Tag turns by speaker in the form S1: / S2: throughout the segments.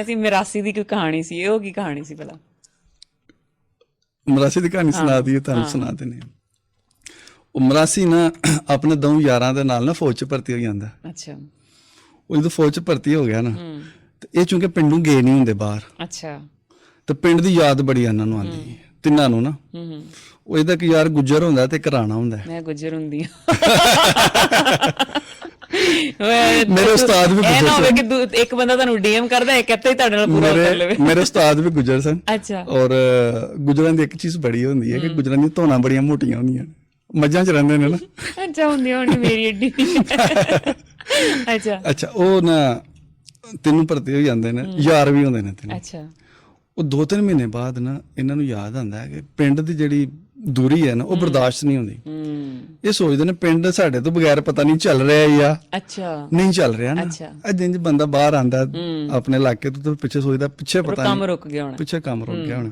S1: ਅਸੀਂ ਮਿਰਾਸੀ ਦੀ ਕੋਈ ਕਹਾਣੀ ਸੀ ਇਹ ਉਹ ਕੀ ਕਹਾਣੀ ਸੀ ਭਲਾ।
S2: ਮਰਾਸੀ ਦੀ ਕਹਾਣੀ ਸੁਣਾ ਦਈਏ ਤੁਹਾਨੂੰ ਸੁਣਾ ਦਿੰਦੇ ਹਾਂ। ਉਹ ਮਰਾਸੀ ਨਾ ਆਪਣੇ ਦੋ ਯਾਰਾਂ ਦੇ ਨਾਲ ਨਾ ਫੌਜ 'ਚ ਭਰਤੀ ਹੋ ਜਾਂਦਾ।
S1: ਅੱਛਾ।
S2: ਉਹ ਜਦੋਂ ਫੌਜ 'ਚ ਭਰਤੀ ਹੋ ਗਿਆ ਨਾ ਤੇ ਇਹ ਚੁੰਕੇ ਪਿੰਡੋਂ ਗਏ ਨਹੀਂ ਹੁੰਦੇ ਬਾਹਰ।
S1: ਅੱਛਾ।
S2: ਤੇ ਪਿੰਡ ਦੀ ਯਾਦ ਬੜੀ ਇਹਨਾਂ ਨੂੰ ਆਉਂਦੀ ਹੈ। ਤਿੰਨਾਂ ਨੂੰ ਨਾ।
S1: ਹੂੰ ਹੂੰ।
S2: ਉਹ ਇਹਦਾ ਕਿ ਯਾਰ ਗੁੱਜਰ ਹੁੰਦਾ ਤੇ ਘਰਾਣਾ ਹੁੰਦਾ।
S1: ਮੈਂ ਗੁੱਜਰ ਹੁੰਦੀ ਹਾਂ।
S2: ਮੇਰੇ ਉਸਤਾਦ ਵੀ
S1: ਇਹ ਨਾ ਹੋਵੇ ਕਿ ਦੂ- ਇੱਕ ਬੰਦਾ ਤੁਹਾਨੂੰ ਡੀਐਮ ਕਰਦਾ ਹੈ ਕਿਤੇ ਹੀ ਤੁਹਾਡੇ ਨਾਲ ਪੂਰਾ ਕਰ
S2: ਮੇਰੇ
S1: ਲਵੇ।
S2: ਮੇਰੇ ਉਸਤਾਦ ਵੀ ਗੁੱਜਰ ਸਨ।
S1: ਅੱਛਾ।
S2: ਔਰ ਗੁੱਜਰਾਂ ਦੀ ਇੱਕ ਚੀਜ਼ ਬੜੀ ਹੁੰਦੀ ਹੈ ਕਿ ਗੁੱਜਰਾਂ ਦੀਆਂ ਧੋਣਾ ਬੜੀਆਂ ਮੋਟੀਆਂ ਹੁੰਦੀਆਂ ਨੇ। ਮੱਝਾਂ 'ਚ ਰਹਿੰਦੇ ਨੇ ਨਾ।
S1: ਅੱਛਾ ਹੁੰਦੀ ਹੋਣੀ ਮੇਰੀ ਏਡੀ ਅੱਛਾ।
S2: ਅੱਛਾ ਉਹ ਨਾ ਤੈਨੂੰ ਭਰਤੀ ਹੋ ਜਾਂਦੇ ਨੇ ਯਾਰ ਵੀ ਹੁੰਦੇ ਨੇ ਤੈਨੂੰ।
S1: ਅੱਛਾ।
S2: ਉਹ ਦੋ ਤਿੰਨ ਮਹੀਨੇ ਬਾਅਦ ਨਾ ਇਹਨਾਂ ਨੂੰ ਯਾਦ ਆਉਂਦਾ ਹੈ ਕਿ ਪਿੰਡ ਦੀ ਜਿਹੜੀ ਦੂਰੀ ਹੈ ਨਾ ਉਹ ਬਰਦਾਸ਼ਤ ਨਹੀਂ ਹੁੰਦੀ। ਇਹ ਸੋਚਦੇ ਨੇ ਪਿੰਡ ਸਾਡੇ ਤੋਂ ਬਗੈਰ ਪਤਾ ਨਹੀਂ ਚੱਲ ਰਿਹਾ ਜਾਂ
S1: ਅੱਛਾ।
S2: ਨਹੀਂ ਚੱਲ ਰਿਹਾ ਨਾ।
S1: ਅੱਛਾ।
S2: ਅੱਜ ਜਿੰਜ ਬੰਦਾ ਬਾਹਰ ਆਂਦਾ ਆਪਣੇ ਇਲਾਕੇ ਤੋਂ ਤਾਂ ਪਿੱਛੇ ਸੋਚਦਾ ਪਿੱਛੇ ਪਤਾ
S1: ਕੰਮ
S2: ਨਹੀਂ
S1: ਰੁਕ ਗਿਆ ਹੋਣਾ।
S2: ਪਿੱਛੇ ਕੰਮ ਰੁਕ ਗਿਆ ਹੋਣਾ।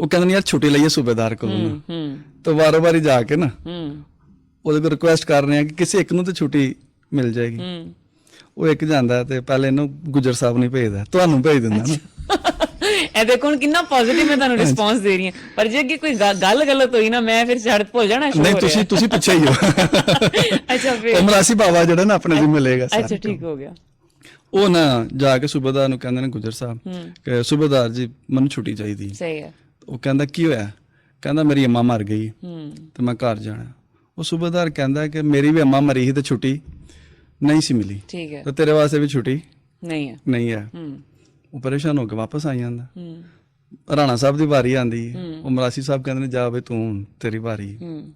S2: ਉਹ ਕਹਿੰਦੇ ਨੇ ਯਾਰ ਛੁੱਟੀ ਲਈਏ ਸੂਬੇਦਾਰ ਕੋਲੋਂ ਨਾ।
S1: ਹੂੰ
S2: ਤਾਂ ਵਾਰੋ ਵਾਰੀ ਜਾ ਕੇ ਨਾ
S1: ਹੂੰ।
S2: ਉਹਦੇ ਕੋਲ ਰਿਕੁਐਸਟ ਕਰ ਰਹੇ ਆ ਕਿ ਕਿਸੇ ਇੱਕ ਨੂੰ ਤਾਂ ਛੁੱਟੀ ਮਿਲ ਜਾਏਗੀ।
S1: ਹੂੰ।
S2: ਉਹ ਇੱਕ ਜਾਂਦਾ ਤੇ ਪਹਿਲੇ ਇਹਨੂੰ ਗੁਜਰ ਸਾਹਿਬ ਨਹੀਂ ਭੇਜਦਾ ਤੁਹਾਨੂੰ ਭੇਜ ਦਿੰਦਾ ਨਾ।
S1: ਇਹ ਦੇਖੋ ਹੁਣ ਕਿੰਨਾ ਪੋਜ਼ਿਟਿਵ ਮੈਂ ਤੁਹਾਨੂੰ ਰਿਸਪੌਂਸ ਦੇ ਰਹੀ ਹਾਂ। ਪਰ ਜੇ ਅੱਗੇ ਕੋਈ ਗ- ਗੱਲ ਗਲਤ ਹੋਈ ਨਾ ਮੈਂ ਫਿਰ ਛੱਡ ਭੁੱਲ ਜਾਣਾ ਸ਼ੁਰੂ
S2: ਨਹੀਂ
S1: ਹੋ।
S2: ਤੁਸੀਂ ਤੁਸੀਂ ਪਿੱਛੇ ਹੀ ਹੋ।
S1: ਅੱਛਾ ਫਿਰ।
S2: ਉਹ ਮਰਾਸੀ ਬਾਵਾ ਜਿਹੜਾ ਨਾ ਆਪਣੇ ਜਿੰਮੇ ਮਿਲੇਗਾ
S1: ਅੱਛਾ ਠੀਕ ਹੋ ਗਿਆ।
S2: ਉਹ ਨਾ ਜਾ ਕੇ ਸੂਬੇਦਾਰ ਨੂੰ ਕਹਿੰਦੇ ਨੇ ਗੁਜਰ ਸਾਹਿਬ ਕਿ ਸੂਬੇਦਾਰ ਜੀ ਮੈਨੂੰ ਛੁੱਟੀ ਚਾਹੀਦੀ।
S1: ਸਹੀ ਹੈ।
S2: ਉਹ ਕਹਿੰਦਾ ਕੀ ਹੋਇਆ? ਕਹਿੰਦਾ ਮੇਰੀ ਅੰਮਾ ਮਰ ਗਈ।
S1: ਹੂੰ।
S2: ਤੇ ਮੈਂ ਘਰ ਜਾਣਾ। ਉਹ ਸੂਬੇਦਾਰ ਕਹਿੰਦਾ ਕਿ ਮੇਰੀ ਵੀ ਅੰਮਾ ਮਰੀ ਸੀ ਤੇ ਛੁੱਟੀ ਨਹੀਂ ਸੀ ਮਿਲੀ।
S1: ਠੀਕ ਹੈ।
S2: ਤੇ ਤੇਰੇ ਵਾਸਤੇ ਵੀ ਛੁੱਟੀ
S1: ਨਹੀਂ ਹੈ।
S2: ਨਹੀਂ ਹੈ।
S1: ਹੂੰ।
S2: ਉਹ ਪਰੇਸ਼ਾਨ ਹੋ ਕੇ ਵਾਪਸ ਆ ਜਾਂਦਾ।
S1: ਹੂੰ।
S2: ਰਾਣਾ ਸਾਹਿਬ ਦੀ ਵਾਰੀ ਆਂਦੀ ਹੈ। ਉਹ ਮਰਾਸੀ ਸਾਹਿਬ ਕਹਿੰਦੇ ਨੇ ਜਾ ਬਈ ਤੂੰ ਤੇਰੀ ਵਾਰੀ। ਹੈ।
S1: ਹੂੰ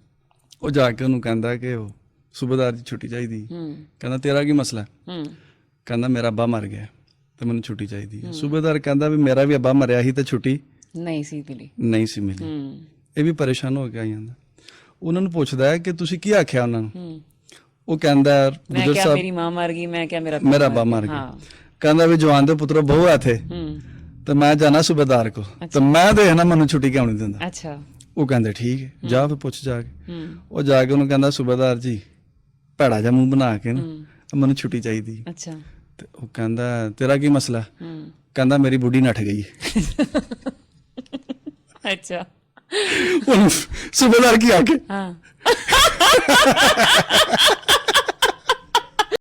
S2: ਉਹ ਜਾ ਕੇ ਉਹਨੂੰ ਕਹਿੰਦਾ ਕਿ ਉਹ ਸੂਬੇਦਾਰ ਦੀ ਛੁੱਟੀ ਚਾਹੀਦੀ। ਹੈ।
S1: ਹੂੰ
S2: ਕਹਿੰਦਾ ਤੇਰਾ ਕੀ ਮਸਲਾ? ਹੈ?
S1: ਹੂੰ
S2: ਕਹਿੰਦਾ ਮੇਰਾ ਅੱਬਾ ਮਰ ਗਿਆ ਤੇ ਮੈਨੂੰ ਛੁੱਟੀ ਚਾਹੀਦੀ ਹੈ। ਸੂਬੇਦਾਰ ਕਹਿੰਦਾ ਵੀ ਮੇਰਾ ਵੀ ਅੱਬਾ ਮਰਿਆ ਸੀ ਤੇ ਛੁੱਟੀ
S1: ਨਹੀਂ ਸੀ ਮਿਲੀ।
S2: ਨਹੀਂ ਸੀ ਮਿਲੀ।
S1: ਹੂੰ।
S2: ਇਹ ਵੀ ਪਰੇਸ਼ਾਨ ਹੋ ਕੇ ਆ ਜਾਂਦਾ। ਉਹਨਾਂ ਨੂੰ ਪੁੱਛਦਾ ਹੈ ਕਿ ਤੁਸੀਂ ਕੀ ਆਖਿਆ ਉਹਨਾਂ ਨੂੰ?
S1: ਹੂੰ।
S2: ਉਹ ਕਹਿੰਦਾ
S1: ਮੈਂ
S2: ਗੁਜਰ
S1: ਕਿਹਾ
S2: ਸਾਹਿਬ
S1: ਮੇਰੀ ਮਾਂ ਮਰ ਗਈ ਮੈਂ ਕਿਹਾ ਮੇਰਾ ਪਿਓ
S2: ਮੇਰਾ ਅੱਬਾ। ਮਰ ਗਿਆ।
S1: ਹਾਂ।
S2: ਕਹਿੰਦਾ ਵੀ ਜਵਾਨ ਦੇ ਪੁੱਤਰੋ ਬਹੁ ਆ ਥੇ
S1: ਹੂੰ।
S2: ਤੇ ਮੈਂ ਜਾਣਾ ਸੂਬੇਦਾਰ ਕੋ ਤੇ ਮੈਂ ਦੇਖਣਾ ਮੈਨੂੰ ਛੁੱਟੀ ਕਿਉਂ ਨਹੀਂ ਦਿੰਦਾ।
S1: ਅੱਛਾ।
S2: ਉਹ ਕਹਿੰਦੇ ਠੀਕ ਹੈ ਜਾ ਫਿਰ ਪੁੱਛ ਜਾ ਕੇ।
S1: ਹੂੰ।
S2: ਉਹ ਜਾ ਕੇ ਉਹਨੂੰ ਕਹਿੰਦਾ ਸੂਬੇਦਾਰ ਜੀ ਭੈੜਾ ਜਿਹਾ ਮੂੰਹ ਬਣਾ ਕੇ ਨਾ ਮੈਨੂੰ ਛੁੱਟੀ ਚਾਹੀਦੀ ਹੈ।
S1: ਅੱਛਾ।
S2: ਤੇ ਉਹ ਕਹਿੰਦਾ ਤੇਰਾ ਕੀ ਮਸਲਾ?
S1: ਹੂੰ।
S2: ਕਹਿੰਦਾ ਮੇਰੀ ਬੁੱਢੀ ਨੱਠ ਗਈ
S1: ਅੱਛਾ।
S2: ਹੁਣ ਸੂਬੇਦਾਰ ਕੀ ਆ ਕੇ
S1: ਹਾਂ।